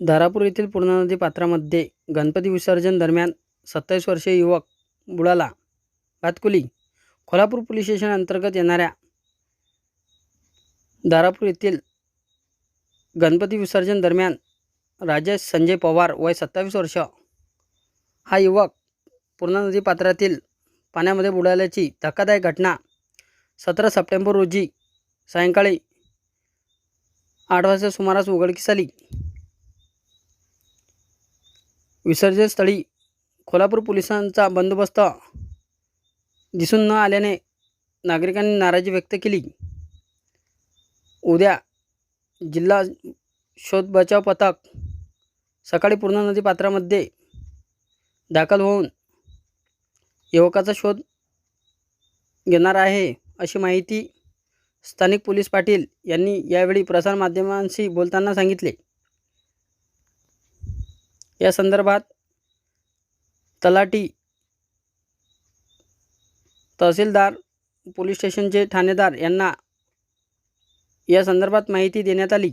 धारापूर येथील पूर्णा नदी पात्रामध्ये गणपती विसर्जन दरम्यान सत्तावीस वर्षीय युवक बुडाला. भातकुली कोल्हापूर पोलीस स्टेशन अंतर्गत येणाऱ्या धारापूर येथील गणपती विसर्जन दरम्यान राजेश संजय पवार वय सत्तावीस वर्ष. हा युवक पूर्णा नदी पात्रातील पाण्यामध्ये बुडाल्याची धक्कादायक घटना सतरा सप्टेंबर रोजी सायंकाळी आठ वाजता सुमारास उघडकीस आली. विसर्जनस्थळी कोल्हापूर पोलिसांचा बंदोबस्त दिसून न आल्याने नागरिकांनी नाराजी व्यक्त केली. उद्या जिल्हा शोध बचाव पथक सकाळी पूर्णा नदी पात्रामध्ये दाखल होऊन युवकाचा शोध घेणार आहे अशी माहिती स्थानिक पोलीस पाटील यांनी यावेळी प्रसारमाध्यमांशी बोलताना सांगितले. या संदर्भात तलाटी तहसीलदार पोलीस स्टेशनचे ठाणेदार यांना या संदर्भात माहिती देण्यात आली.